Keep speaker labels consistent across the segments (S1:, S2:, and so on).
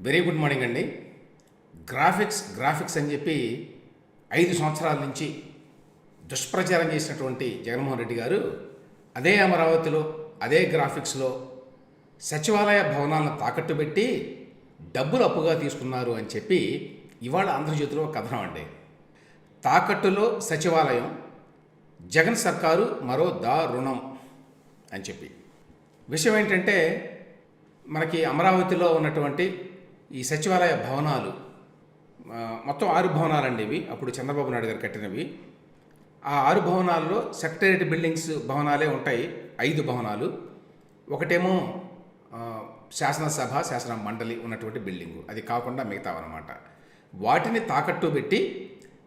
S1: Very good morning అండి. Graphics graphics అని చెప్పి ఐదు సంవత్సరాల నుంచి దుష్ప్రచారం చేసినటువంటి జగన్మోహన్ రెడ్డి గారు అదే అమరావతిలో అదే గ్రాఫిక్స్లో సచివాలయ భవనాలను తాకట్టు పెట్టి డబ్బులు అప్పుగా తీసుకున్నారు అని చెప్పి ఇవాళ ఆంధ్రజ్యోతిలో ఒక కథనం అండి. తాకట్టులో సచివాలయం జగన్ సర్కారు మరో దారుణం అని చెప్పి. విషయం ఏంటంటే మనకి అమరావతిలో ఉన్నటువంటి ఈ సచివాలయ భవనాలు మొత్తం ఆరు భవనాలండి ఇవి. అప్పుడు చంద్రబాబు నాయుడు గారు కట్టినవి. ఆ ఆరు భవనాల్లో సెక్రటేరియట్ బిల్డింగ్స్ భవనాలే ఉంటాయి. ఐదు భవనాలు. ఒకటేమో శాసనసభ శాసన మండలి ఉన్నటువంటి బిల్డింగు. అది కాకుండా మిగతావన్నమాట. వాటిని తాకట్టు పెట్టి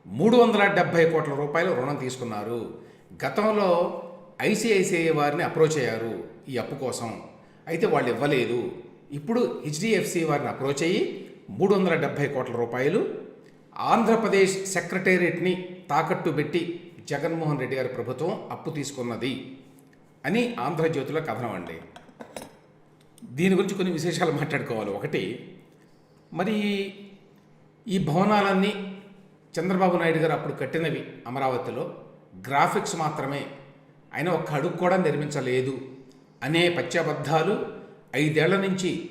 S1: మూడు వందల డెబ్భై కోట్ల రూపాయలు రుణం తీసుకున్నారు. గతంలో ఐసిఐసిఐ వారిని అప్రోచ్ అయ్యారు ఈ అప్పు కోసం. అయితే వాళ్ళు ఇవ్వలేదు. ఇప్పుడు హెచ్డిఎఫ్సి వారిని అప్రోచ్ అయ్యి మూడు వందల డెబ్భై కోట్ల రూపాయలు ఆంధ్రప్రదేశ్ సెక్రటేరియట్ని తాకట్టు పెట్టి జగన్మోహన్ రెడ్డి గారి ప్రభుత్వం అప్పు తీసుకున్నది అని ఆంధ్రజ్యోతిలో కథనం అండి. దీని గురించి కొన్ని విశేషాలు మాట్లాడుకోవాలి. ఒకటి మరి ఈ భవనాలన్నీ చంద్రబాబు నాయుడు గారు అప్పుడు కట్టినవి అమరావతిలో. గ్రాఫిక్స్ మాత్రమే. ఆయన ఒక్క అడుగు కూడా నిర్మించలేదు అనే పత్యబద్ధాలు ఐదేళ్ళ నుంచి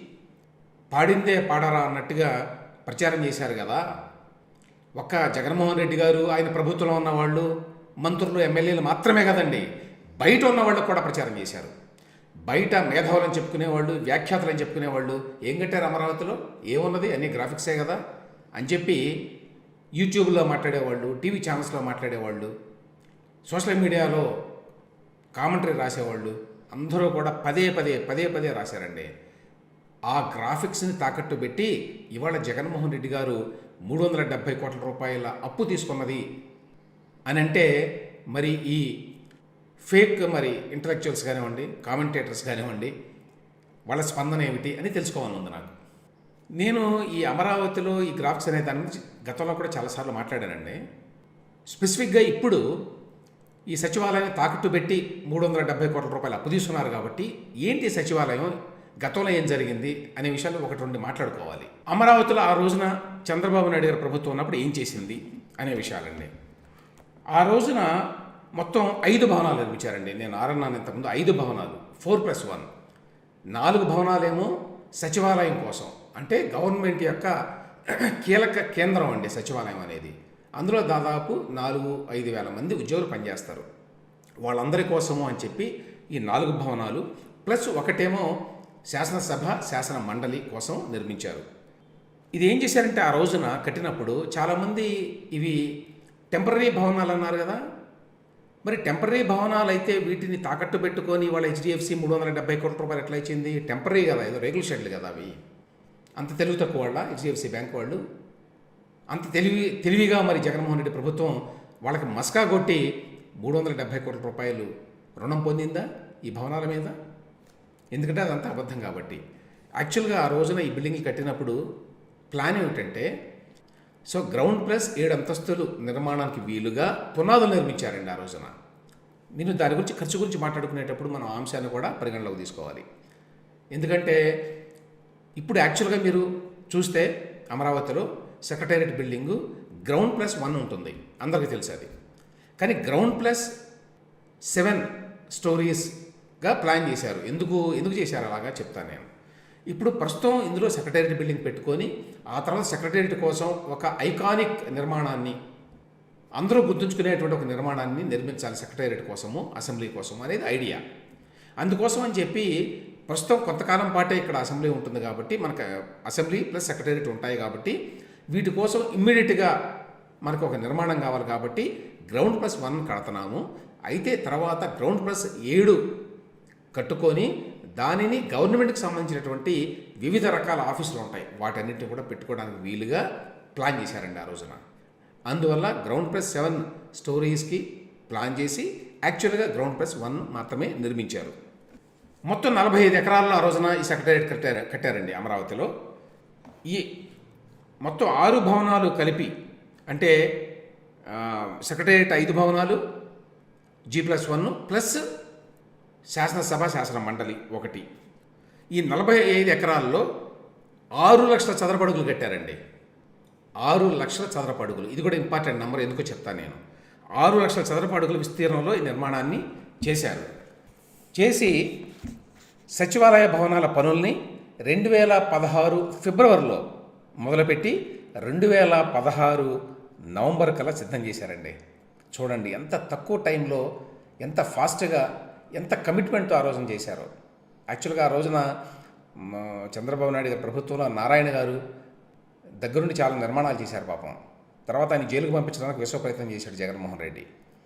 S1: పాడిందే పాడరా అన్నట్టుగా ప్రచారం చేశారు కదా. ఒక్క జగన్మోహన్ రెడ్డి గారు ఆయన ప్రభుత్వంలో ఉన్న వాళ్ళు మంత్రులు ఎమ్మెల్యేలు మాత్రమే కదండి బయట ఉన్న వాళ్ళు కూడా ప్రచారం చేశారు. బయట మేధావులని చెప్పుకునేవాళ్ళు వ్యాఖ్యాతలని చెప్పుకునేవాళ్ళు ఏం కట్టారు అమరావతిలో? ఏమున్నది? అన్ని గ్రాఫిక్సే కదా? అని చెప్పి యూట్యూబ్లో మాట్లాడేవాళ్ళు టీవీ ఛానల్స్లో మాట్లాడేవాళ్ళు సోషల్ మీడియాలో కామెంటరీ రాసేవాళ్ళు అందరూ కూడా పదే పదే పదే పదే రాశారండి. ఆ గ్రాఫిక్స్ని తాకట్టు పెట్టి ఇవాళ జగన్మోహన్ రెడ్డి గారు మూడు వందల డెబ్భై కోట్ల రూపాయల అప్పు తీసుకున్నది అని అంటే మరి ఈ ఫేక్ మరి ఇంటలెక్చువల్స్ కానివ్వండి కామెంటేటర్స్ కానివ్వండి వాళ్ళ స్పందన ఏమిటి అని తెలుసుకోవాలని ఉంది నాకు. నేను ఈ అమరావతిలో ఈ గ్రాఫ్స్ అనే దాని గురించి గతంలో కూడా చాలాసార్లు మాట్లాడానండి. స్పెసిఫిక్గా ఇప్పుడు ఈ సచివాలయాన్ని తాకట్టు పెట్టి మూడు వందల డెబ్బై కోట్ల రూపాయలు అప్పు తీసుకున్నారు కాబట్టి ఏంటి సచివాలయం? గతంలో ఏం జరిగింది? అనే విషయాలు ఒకటి రెండు మాట్లాడుకోవాలి. అమరావతిలో ఆ రోజున చంద్రబాబు నాయుడు గారి ప్రభుత్వం ఉన్నప్పుడు ఏం చేసింది? అనే విషయాలండి. ఆ రోజున మొత్తం ఐదు భవనాలు నిర్మించారండి. నేను ఆరన్నాను ఇంతకుముందు ఐదు భవనాలు. Four plus one. నాలుగు భవనాలేమో సచివాలయం కోసం. అంటే గవర్నమెంట్ యొక్క కీలక కేంద్రం అండి సచివాలయం అనేది. అందులో దాదాపు నాలుగు ఐదు వేల మంది ఉద్యోగులు పనిచేస్తారు. వాళ్ళందరి కోసము అని చెప్పి ఈ నాలుగు భవనాలు ప్లస్ ఒకటేమో శాసనసభ శాసన మండలి కోసం నిర్మించారు. ఇది ఏం చేశారంటే ఆ రోజున కట్టినప్పుడు చాలామంది ఇవి టెంపరీ భవనాలు అన్నారు కదా. మరి టెంపరీ భవనాలు అయితే వీటిని తాకట్టు పెట్టుకొని వాళ్ళ హెచ్డిఎఫ్సి మూడు వందల డెబ్బై కోట్ల రూపాయలు ఎట్లా ఇచ్చింది? టెంపరీ కదా ఏదో రేగుల షెడ్లు కదా అవి. అంత తెలుగు తక్కువ వాళ్ళ హెచ్డిఎఫ్సి బ్యాంక్ వాళ్ళు. అంత తెలివి తెలివిగా మరి జగన్మోహన్ రెడ్డి ప్రభుత్వం వాళ్ళకి మస్కా కొట్టి మూడు వందల డెబ్బై కోట్ల రూపాయలు రుణం పొందిందా ఈ భవనాల మీద? ఎందుకంటే అదంతా అబద్ధం కాబట్టి. యాక్చువల్గా ఆ రోజున ఈ బిల్డింగ్ కట్టినప్పుడు ప్లాన్ ఏమిటంటే సో గ్రౌండ్ ప్లస్ ఏడు అంతస్తులు నిర్మాణానికి వీలుగా పునాదులు నిర్మించారండి ఆ రోజున. నేను దాని గురించి ఖర్చు గురించి మాట్లాడుకునేటప్పుడు మనం అంశాన్ని కూడా పరిగణలోకి తీసుకోవాలి. ఎందుకంటే ఇప్పుడు యాక్చువల్గా మీరు చూస్తే అమరావతిలో secretariat building ground plus one ఉంటుంది. అందరికీ తెలుసు అది. కానీ గ్రౌండ్ ప్లస్ సెవెన్ స్టోరీస్గా ప్లాన్ చేశారు. ఎందుకు ఎందుకు చేశారు అలాగా చెప్తాను నేను. ఇప్పుడు ప్రస్తుతం ఇందులో సెక్రటేరియట్ బిల్డింగ్ పెట్టుకొని ఆ తర్వాత సెక్రటేరియట్ కోసం ఒక ఐకానిక్ నిర్మాణాన్ని అందరూ గుర్తుంచుకునేటువంటి ఒక నిర్మాణాన్ని నిర్మించాలి సెక్రటేరియట్ కోసము అసెంబ్లీ కోసము అనేది ఐడియా. అందుకోసం అని చెప్పి ప్రస్తుతం కొంతకాలం పాటే ఇక్కడ అసెంబ్లీ ఉంటుంది కాబట్టి మనకు అసెంబ్లీ ప్లస్ సెక్రటేరియట్ ఉంటాయి కాబట్టి వీటి కోసం ఇమ్మీడియట్గా మనకు ఒక నిర్మాణం కావాలి కాబట్టి గ్రౌండ్ ప్లస్ వన్ కడుతున్నాము. అయితే తర్వాత గ్రౌండ్ ప్లస్ ఏడు కట్టుకొని దానిని గవర్నమెంట్కి సంబంధించినటువంటి వివిధ రకాల ఆఫీసులు ఉంటాయి. వాటన్నిటిని కూడా పెట్టుకోవడానికి వీలుగా ప్లాన్ చేశారండి ఆ రోజున. అందువల్ల గ్రౌండ్ ప్లస్ సెవెన్ స్టోరీస్కి ప్లాన్ చేసి యాక్చువల్గా గ్రౌండ్ ప్లస్ వన్ మాత్రమే నిర్మించారు. మొత్తం నలభై ఐదు ఎకరాల్లో ఆ రోజున ఈ సెక్రటేరియట్ కట్టారు కట్టారండి అమరావతిలో. ఈ మొత్తం ఆరు భవనాలు కలిపి అంటే సెక్రటేరియట్ ఐదు భవనాలు జీ ప్లస్ వన్ ప్లస్ శాసనసభ శాసన మండలి ఒకటి. ఈ నలభై ఐదు ఎకరాల్లో ఆరు లక్షల చదరపడుగులు కట్టారండి. ఆరు లక్షల చదరపడుగులు. ఇది కూడా ఇంపార్టెంట్ నెంబర్ ఎందుకో చెప్తాను నేను. ఆరు లక్షల చదరపడుగుల విస్తీర్ణంలో ఈ నిర్మాణాన్ని చేశారు. చేసి సచివాలయ భవనాల పనుల్ని రెండు వేల పదహారు ఫిబ్రవరిలో మొదలుపెట్టి రెండు వేల పదహారు నవంబర్ కల్లా సిద్ధం చేశారండి. చూడండి ఎంత తక్కువ టైంలో ఎంత ఫాస్ట్గా ఎంత కమిట్మెంట్తో ఆ రోజున చేశారో. యాక్చువల్గా ఆ రోజున చంద్రబాబు నాయుడు గారి ప్రభుత్వంలో నారాయణ గారు దగ్గరుండి చాలా నిర్మాణాలు చేశారు పాపం. తర్వాత ఆయన జైలుకు పంపించడానికి విశ్వ ప్రయత్నం చేశాడు జగన్మోహన్ రెడ్డి.